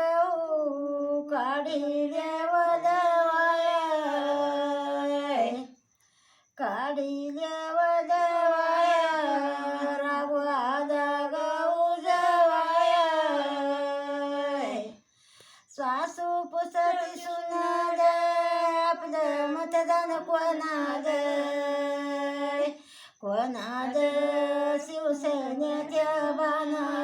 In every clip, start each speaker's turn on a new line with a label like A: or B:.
A: गऊ काढी देव दवाय काढी देव दवाय राबवादा गऊ जवाय सासू सुना सुनाद आपलं मतदान कोणाद कोणाद शिवसेनेच्या बाना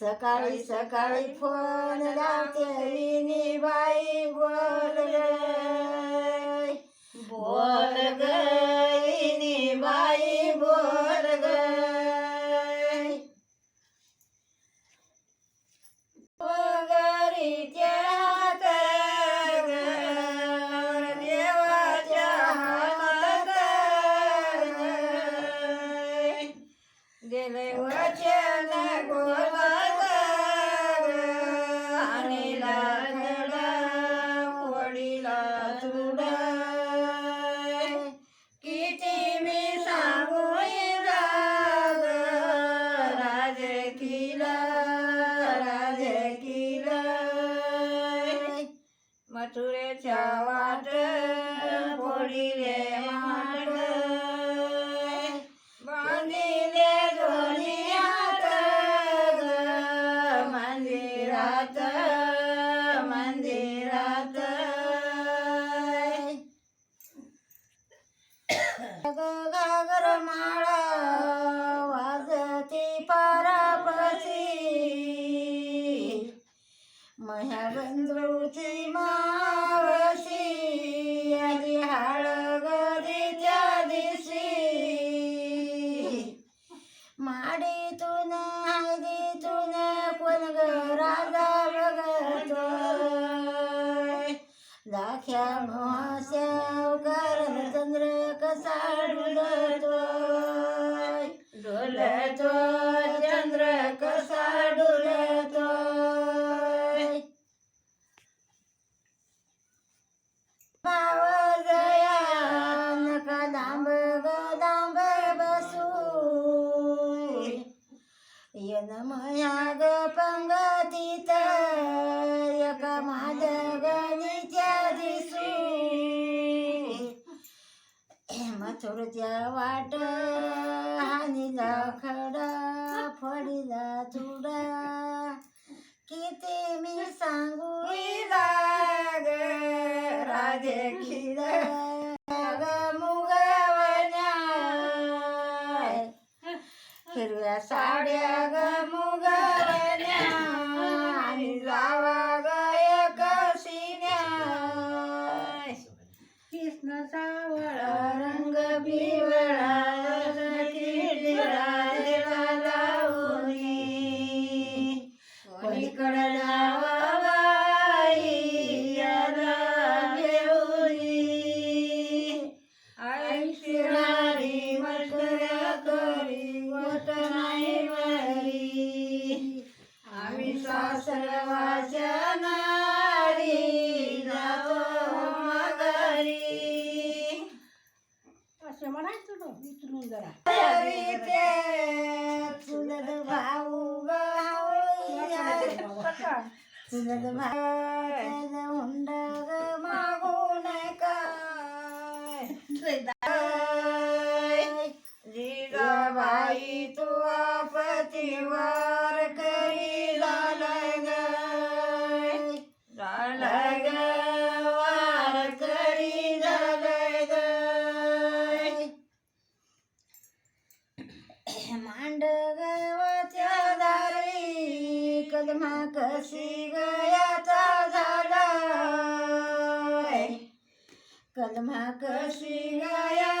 A: सकाळी सकाळी फोन लावते विनी बाई बोल ग बोल ग विनी बाई बोल ग पगारीच्या हात देवाच्या हातात ग. फोडिले माट बांधिले दोन्ही मंदिरात मंदिरात गागर माळा वाजती पारापसी मह्या बंधूची मावशी. आली हळगरीच्या दिवशी माडीतून हळदीतून कोण ग राजा बघतोय? दाख्या महासेव यन मया ग पंगतीत एका मादगणीच्या दिसू. मथुरच्या वाट हानीला खडा फडीला चुडा. किती मी सांगू लाग राजे हिरव्या साड्या ग मुगवण्या आणि जावा ग एक सिन्या कृष्ण सावळा रंग पिवळा
B: जरा.
A: चुलत भाऊ चुलत भाऊ हुंड ग मागून काय जिजाबाई तू आपतीवर कलमाकशी गयाचा झाला?
B: कलमाकशी गया